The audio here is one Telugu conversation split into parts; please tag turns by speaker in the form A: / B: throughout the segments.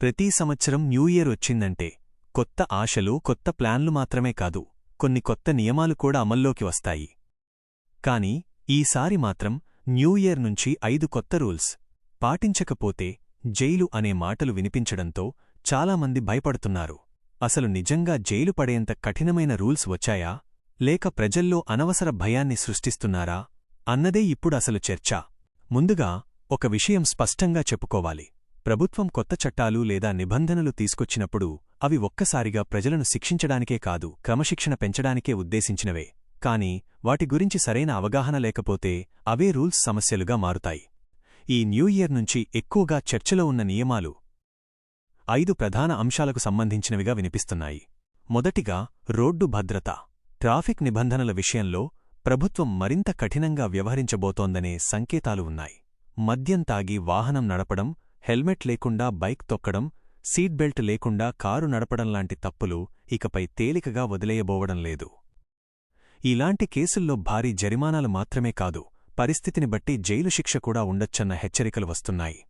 A: ప్రతి సంవత్సరం న్యూ ఇయర్ వచ్చిందంటే కొత్త ఆశలు కొత్త ప్లాన్లు మాత్రమే కాదు కొన్ని కొత్త నియమాలు కూడా అమల్లోకి వస్తాయి. కాని ఈసారి మాత్రం న్యూ ఇయర్ నుంచి ఐదు కొత్త రూల్స్. పాటించకపోతే జైలు అనే మాటలు వినిపించడంతో చాలామంది భయపడుతున్నారు. అసలు నిజంగా జైలు పడేంత కఠినమైన రూల్స్ వచ్చాయా? లేక ప్రజల్లో అనవసర భయాన్ని సృష్టిస్తున్నారా? అన్నదే ఇప్పుడు అసలు చర్చ. ముందుగా ఒక విషయం స్పష్టంగా చెప్పుకోవాలి. ప్రభుత్వం కొత్త చట్టాలు లేదా నిబంధనలు తీసుకొచ్చినప్పుడు అవి ఒక్కసారిగా ప్రజలను శిక్షించడానికే కాదు క్రమశిక్షణ పెంచడానికే ఉద్దేశించినవే. కాని వాటి గురించి సరైన అవగాహన లేకపోతే అవే రూల్స్ సమస్యలుగా మారుతాయి. ఈ న్యూ ఇయర్ నుంచి ఎక్కువగా చర్చలో ఉన్న నియమాలు ఐదు ప్రధాన అంశాలకు సంబంధించినవిగా వినిపిస్తున్నాయి. మొదటిగా రోడ్డు భద్రత. ట్రాఫిక్ నిబంధనల విషయంలో ప్రభుత్వం మరింత కఠినంగా వ్యవహరించబోతోందనే సంకేతాలు ఉన్నాయి. మద్యం తాగి వాహనం నడపడం హెల్మెట్ లేకుండా బైక్ తొక్కడం సీట్ బెల్ట్ లేకుండా కారు నడపడం లాంటి తప్పులు ఇకపై తేలికగా వదిలేయబోవడం లేదు. ఇలాంటి కేసుల్లో భారీ జరిమానాలు మాత్రమే కాదు పరిస్థితిని బట్టి జైలు శిక్ష కూడా ఉండొచ్చన్న హెచ్చరికలు వస్తున్నాయి.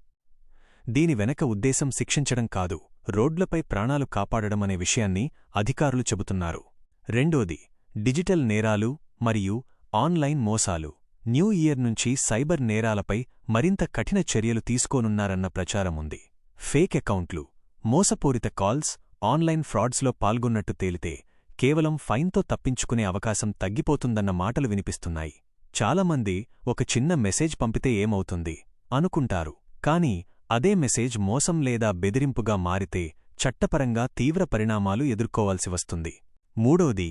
A: దీని వెనక ఉద్దేశం శిక్షించడం కాదు రోడ్లపై ప్రాణాలు కాపాడడం అనే విషయాన్ని అధికారులు చెబుతున్నారు. రెండోది డిజిటల్ నేరాలు మరియు ఆన్లైన్ మోసాలు. న్యూ ఇయర్ నుంచి సైబర్ నేరాలపై మరింత కఠిన చర్యలు తీసుకోనున్నారన్న ప్రచారం ఉంది. ఫేక్ అకౌంట్లు మోసపూరిత కాల్స్ ఆన్లైన్ ఫ్రాడ్స్లో పాల్గొన్నట్టు తేలితే కేవలం ఫైన్తో తప్పించుకునే అవకాశం తగ్గిపోతుందన్న మాటలు వినిపిస్తున్నాయి. చాలామంది ఒక చిన్న మెసేజ్ పంపితే ఏమవుతుంది? అనుకుంటారు. కాని అదే మెసేజ్ మోసం లేదా బెదిరింపుగా మారితే చట్టపరంగా తీవ్ర పరిణామాలు ఎదుర్కోవాల్సి వస్తుంది. మూడోది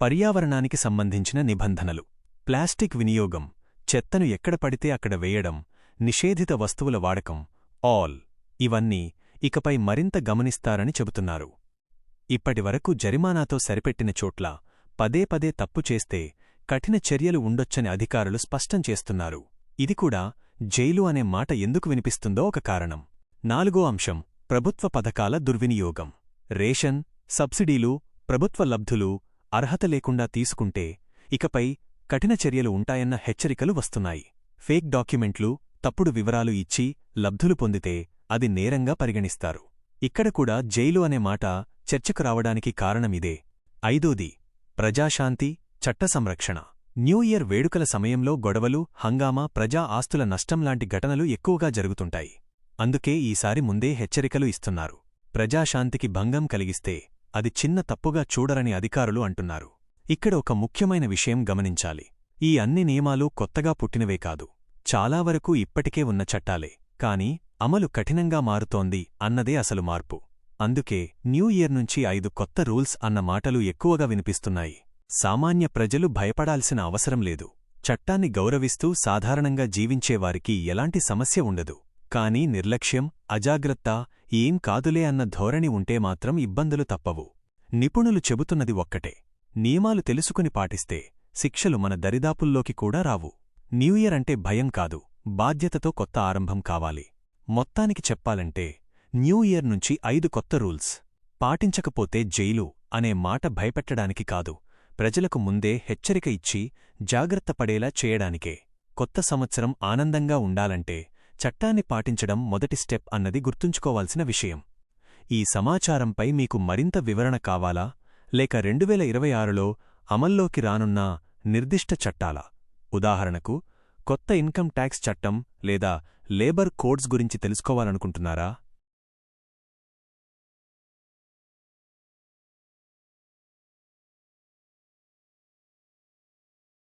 A: పర్యావరణానికి సంబంధించిన నిబంధనలు. ప్లాస్టిక్ వినియోగం చెత్తను ఎక్కడ పడితే అక్కడ వేయడం నిషేధిత వస్తువుల వాడకం ఆల్ ఇవన్నీ ఇకపై మరింత గమనిస్తారని చెబుతున్నారు. ఇప్పటివరకు జరిమానాతో సరిపెట్టిన చోట్ల పదే పదే తప్పు చేస్తే కఠిన చర్యలు ఉండొచ్చని అధికారులు స్పష్టం చేస్తున్నారు. ఇది కూడా జైలు అనే మాట ఎందుకు వినిపిస్తుందో ఒక కారణం. నాలుగో అంశం ప్రభుత్వ పథకాల దుర్వినియోగం. రేషన్ సబ్సిడీలు ప్రభుత్వ లబ్ధులు అర్హత లేకుండా తీసుకుంటే ఇకపై కఠిన చర్యలు ఉంటాయన్న హెచ్చరికలు వస్తున్నాయి. ఫేక్ డాక్యుమెంట్లు తప్పుడు వివరాలు ఇచ్చి లబ్ధులు పొందితే అది నేరంగా పరిగణిస్తారు. ఇక్కడ కూడా జైలు అనే మాట చర్చకు రావడానికి కారణమిదే. ఐదోది ప్రజాశాంతి చట్ట సంరక్షణ. న్యూ ఇయర్ వేడుకల సమయంలో గొడవలు హంగామా ప్రజా ఆస్తుల నష్టం లాంటి ఘటనలు ఎక్కువగా జరుగుతుంటాయి. అందుకే ఈసారి ముందే హెచ్చరికలు ఇస్తున్నారు. ప్రజాశాంతికి భంగం కలిగిస్తే అది చిన్న తప్పుగా చూడరని అధికారులు అంటున్నారు. ఇక్కడ ఒక ముఖ్యమైన విషయం గమనించాలి. ఈ అన్ని నియమాలు కొత్తగా పుట్టినవే కాదు. చాలా వరకు ఇప్పటికే ఉన్న చట్టాలే. కాని అమలు కఠినంగా మారుతోంది అన్నదే అసలు మార్పు. అందుకే న్యూ ఇయర్ నుంచి ఐదు కొత్త రూల్స్ అన్న మాటలు ఎక్కువగా వినిపిస్తున్నాయి. సామాన్య ప్రజలు భయపడాల్సిన అవసరం లేదు. చట్టాన్ని గౌరవిస్తూ సాధారణంగా జీవించేవారికి ఎలాంటి సమస్య ఉండదు. కానీ నిర్లక్ష్యం అజాగ్రత్త ఏం కాదులే అన్న ధోరణి ఉంటే మాత్రం ఇబ్బందులు తప్పవు. నిపుణులు చెబుతున్నది ఒక్కటే. నియమాలు తెలుసుకుని పాటిస్తే శిక్షలు మన దరిదాపుల్లోకి కూడా రావు. న్యూ ఇయర్ అంటే భయం కాదు బాధ్యతతో కొత్త ఆరంభం కావాలి. మొత్తానికి చెప్పాలంటే న్యూ ఇయర్ నుంచి ఐదు కొత్త రూల్స్. పాటించకపోతే జైలు అనే మాట భయపెట్టడానికి కాదు ప్రజలకు ముందే హెచ్చరిక ఇచ్చి జాగ్రత్త పడేలా చేయడానికే. కొత్త సంవత్సరం ఆనందంగా ఉండాలంటే చట్టాన్ని పాటించడం మొదటి స్టెప్ అన్నది గుర్తుంచుకోవాల్సిన విషయం. ఈ సమాచారంపై మీకు మరింత వివరణ కావాలా? లేక రెండువేల ఇరవై ఆరులో అమల్లోకి రానున్న నిర్దిష్ట చట్టాల. ఉదాహరణకు కొత్త ఇన్కమ్ ట్యాక్స్ చట్టం లేదా లేబర్ కోడ్స్ గురించి తెలుసుకోవాలనుకుంటున్నారా?